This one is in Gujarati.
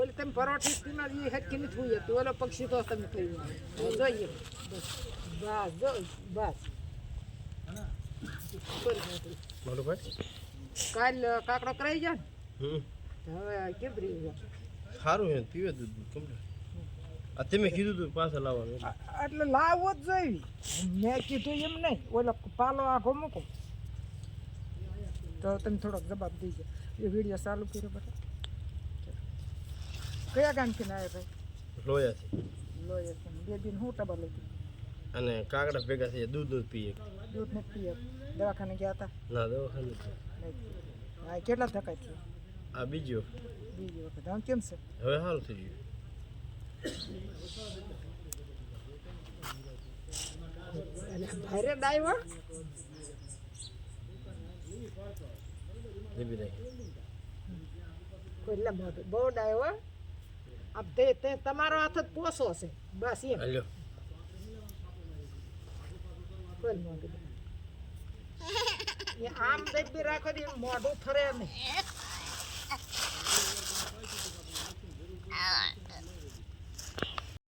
ઓલી તમે પરોઠી સ્ટીમર એ હટકી નથી હોય તો ઓલો પક્ષી તો તમે કહ્યું જોઈએ. બસ. બસ જો બસ. કાલ કાકડો કરાઈ જાય ને? હવે કેબરી સારું હે પીવે દૂધ કમ્પ્લીટ આ તમે કીધું તું પાછા લાવવાનું. એટલે. લાવવો જ જોઈએ. મેં કીધું એમ નહીં. ઓલો પાલો આખો મૂકો. તો તમે થોડોક જવાબ દઈજો એ વીડિયો ચાલુ કર્યો બધા કયા ગામથી ના આવ્યા ભાઈ? લોયાથી. લોહી બે દિન હું ટબા લઈ અને કાગડા ભેગા થઈ દૂધ દૂધ પીએ. દૂધ નથી પીએ. દવાખાને ગયા હતા? ના દવાખાને હા કેટલા ધક્કા છે આ બીજો. બીજો વખત. આમ કેમ છે? હવે હાલ થઈ ગયું. ભારે ડાયવર દીપી દઈ એટલે મોટું બહુ ડાયવર આપ તે તે તમારો હાથ જ પોસો છે. બસ એમ. હેલો. આમ દબી રાખો મોઢું ફરે નહીં.